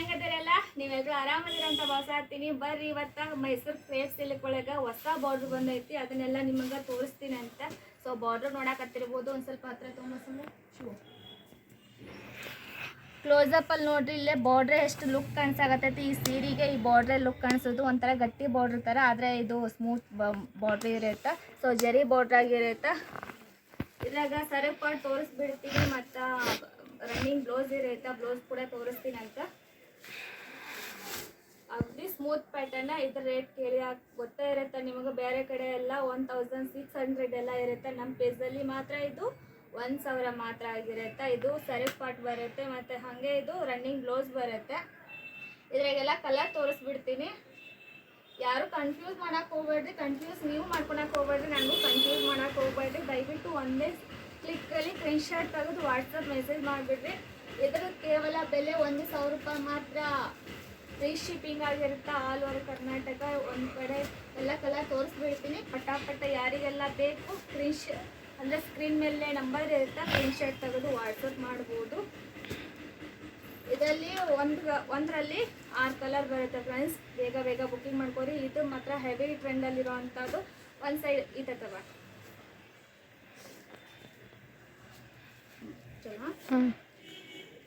ಹೆಂಗದಿರಲ್ಲ ನೀವೆಲ್ಲರೂ ಆರಾಮದಿರ ಅಂತ ಆಗ್ತೀನಿ. ಬರ್ರಿ, ಇವತ್ತ ಮೈಸೂರು ಕ್ರೇಪ್ ಸಿಲ್ಕ್ ಒಳಗೆ ಹೊಸ ಬಾರ್ಡ್ರ್ ಬಂದೈತಿ. ಅದನ್ನೆಲ್ಲ ನಿಮಗೆ ತೋರಿಸ್ತೀನಿ ಅಂತ. ಸೊ ಬಾರ್ಡ್ರ್ ನೋಡಕತ್ತಿರ್ಬೋದು ಒಂದು ಸ್ವಲ್ಪ ಹತ್ರ ಚೂ ಕ್ಲೋಸಪ್ ಅಲ್ಲಿ ನೋಡ್ರಿ, ಇಲ್ಲೇ ಬಾರ್ಡ್ರೆ ಎಷ್ಟು ಲುಕ್ ಕಾಣಿಸಾಗತ್ತೈತಿ ಈ ಸೀರೆಗೆ ಈ ಬಾರ್ಡ್ರೆ ಲುಕ್ ಕಾಣಿಸೋದು ಒಂಥರ ಗಟ್ಟಿ ಬಾರ್ಡ್ರ್ ಥರ ಆದರೆ ಇದು ಸ್ಮೂತ್ ಬಾರ್ಡ್ರ್ ಇರುತ್ತೆ. ಸೊ ಜರಿ ಬಾರ್ಡ್ರ್ ಆಗಿರುತ್ತೆ. ಇದ್ರಾಗ ಪಾಡ್ ತೋರಿಸ್ಬಿಡ್ತೀನಿ. ಮತ್ತು ರನ್ನಿಂಗ್ ಬ್ಲೌಸ್ ಇರುತ್ತೆ. ಬ್ಲೌಸ್ ಕೂಡ ತೋರಿಸ್ತೀನಿ ಅಂತ. ಸ್ಮೂತ್ ಪ್ಯಾಟರ್ನ ಇದ್ರ ರೇಟ್ ಕೇಳಿ ಗೊತ್ತೇ ಇರುತ್ತೆ ನಿಮಗೆ? ಬೇರೆ ಕಡೆ ಎಲ್ಲ ಒನ್ ತೌಸಂಡ್ ಸಿಕ್ಸ್ ಹಂಡ್ರೆಡ್ ಎಲ್ಲ ಇರುತ್ತೆ. ನಮ್ಮ ಪೇಜಲ್ಲಿ ಮಾತ್ರ ಇದು ಒಂದು ಸಾವಿರ ಮಾತ್ರ ಆಗಿರುತ್ತೆ. ಇದು ಸರಿ ಪಾಟ್ ಬರುತ್ತೆ. ಮತ್ತು ಹಾಗೆ ಇದು ರನ್ನಿಂಗ್ ಬ್ಲೌಸ್ ಬರುತ್ತೆ. ಇದ್ರಾಗೆಲ್ಲ ಕಲರ್ ತೋರಿಸ್ಬಿಡ್ತೀನಿ. ಯಾರು ಕನ್ಫ್ಯೂಸ್ ಮಾಡೋಕ್ಕೆ ಹೋಗ್ಬೇಡ್ರಿ. ಕನ್ಫ್ಯೂಸ್ ನೀವು ಮಾಡ್ಕೊಳಕ್ಕೆ ಹೋಗ್ಬೇಡ್ರಿ. ನನಗೂ ಕನ್ಫ್ಯೂಸ್ ಮಾಡೋಕ್ಕೆ ಹೋಗ್ಬೇಡ್ರಿ. ದಯವಿಟ್ಟು ಒಂದೇ ಕ್ಲಿಕ್ಕಲ್ಲಿ ಸ್ಕ್ರೀನ್ ಶರ್ಟ್ ತೆಗೆದು ವಾಟ್ಸಪ್ ಮೆಸೇಜ್ ಮಾಡಿಬಿಡ್ರಿ. ಇದ್ರ ಕೇವಲ ಬೆಲೆ ಒಂದು ಸಾವಿರ ರೂಪಾಯಿ ಮಾತ್ರ. ಫ್ರೀ ಶಿಪ್ಪಿಂಗ್ ಆಗಿರುತ್ತೆ ಆಲ್ ಓವರ್ ಕರ್ನಾಟಕ ಒಂದು ಕಡೆ ಎಲ್ಲ ಕಲರ್ ತೋರಿಸ್ಬಿಡ್ತೀನಿ. ಪಟಾಪಟ ಯಾರಿಗೆಲ್ಲ ಬೇಕು ಸ್ಕ್ರೀನ್ ಶಾ ಅಂದರೆ ಸ್ಕ್ರೀನ್ ಮೇಲೆ ನಂಬರ್ ಇರುತ್ತೆ ಸ್ಕ್ರೀನ್ ಶಾಟ್ ತೆಗೆದು ವಾಟ್ಸಪ್ ಮಾಡ್ಬೋದು. ಇದರಲ್ಲಿ ಒಂದು ಒಂದರಲ್ಲಿ ಆರು ಕಲರ್ ಬರುತ್ತೆ ಫ್ರೆಂಡ್ಸ್ ಬೇಗ ಬೇಗ ಬುಕ್ಕಿಂಗ್ ಮಾಡ್ಕೊರಿ. ಇದು ಮಾತ್ರ ಹೆವಿ ಟ್ರೆಂಡಲ್ಲಿರೋ ಅಂಥದ್ದು ಒಂದು ಸೈಡ್ ಇದೆ ತಗೋ. ಚಲೋ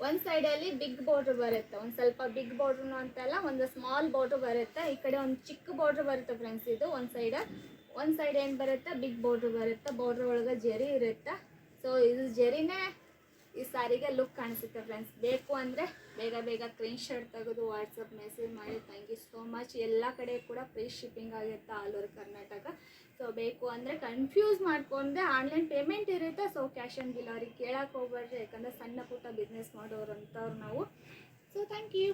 ಒಂದು ಸೈಡಲ್ಲಿ ಬಿಗ್ ಬಾರ್ಡ್ರ್ ಬರುತ್ತೆ. ಒಂದು ಸ್ವಲ್ಪ ಬಿಗ್ ಬಾರ್ಡ್ರು ಅಂತಲ್ಲ, ಒಂದು ಸ್ಮಾಲ್ ಬಾರ್ಡ್ರ್ ಬರುತ್ತೆ. ಈ ಕಡೆ ಒಂದು ಚಿಕ್ಕ ಬಾರ್ಡ್ರ್ ಬರುತ್ತೆ ಫ್ರೆಂಡ್ಸ್ ಇದು, ಒಂದು ಸೈಡ್ ಒಂದು ಸೈಡ್ ಏನು ಬರುತ್ತೆ? ಬಿಗ್ ಬಾರ್ಡ್ರ್ ಬರುತ್ತೆ. ಬಾರ್ಡ್ರ್ ಒಳಗೆ ಜೆರಿ ಇರುತ್ತೆ. ಸೊ ಇದು ಜರಿನೇ ಈ ಸಾರಿಗೆ ಲುಕ್ ಕಾಣಿಸುತ್ತೆ ಫ್ರೆಂಡ್ಸ್ ಬೇಕು ಅಂದರೆ ಬೇಗ ಬೇಗ ಕ್ರೀನ್ ಶರ್ಟ್ ತೆಗೆದು ವಾಟ್ಸಪ್ ಮೆಸೇಜ್ ಮಾಡಿ ಥ್ಯಾಂಕ್ ಯು ಸೋ ಮಚ್ ಎಲ್ಲ ಕಡೆ ಕೂಡ ಫ್ರೀ ಶಿಪ್ಪಿಂಗ್ ಆಗಿರುತ್ತೆ ಆಲ್ ಓವರ್ ಕರ್ನಾಟಕ. ಸೊ ಬೇಕು ಅಂದರೆ ಕನ್ಫ್ಯೂಸ್ ಮಾಡ್ಕೊಂಡ್ರೆ ಆನ್ಲೈನ್ ಪೇಮೆಂಟ್ ಇರುತ್ತೆ ಸೊ ಕ್ಯಾಶ್ ಆನ್ ಡೆಲಿವರಿ ಕೇಳಕ್ಕೆ ಹೋಗ್ಬೇಡ್ರಿ. ಯಾಕಂದರೆ ಸಣ್ಣ ಪುಟ್ಟ ಬಿಸ್ನೆಸ್ ಮಾಡೋರು ಅಂಥವ್ರು ನಾವು. So thank you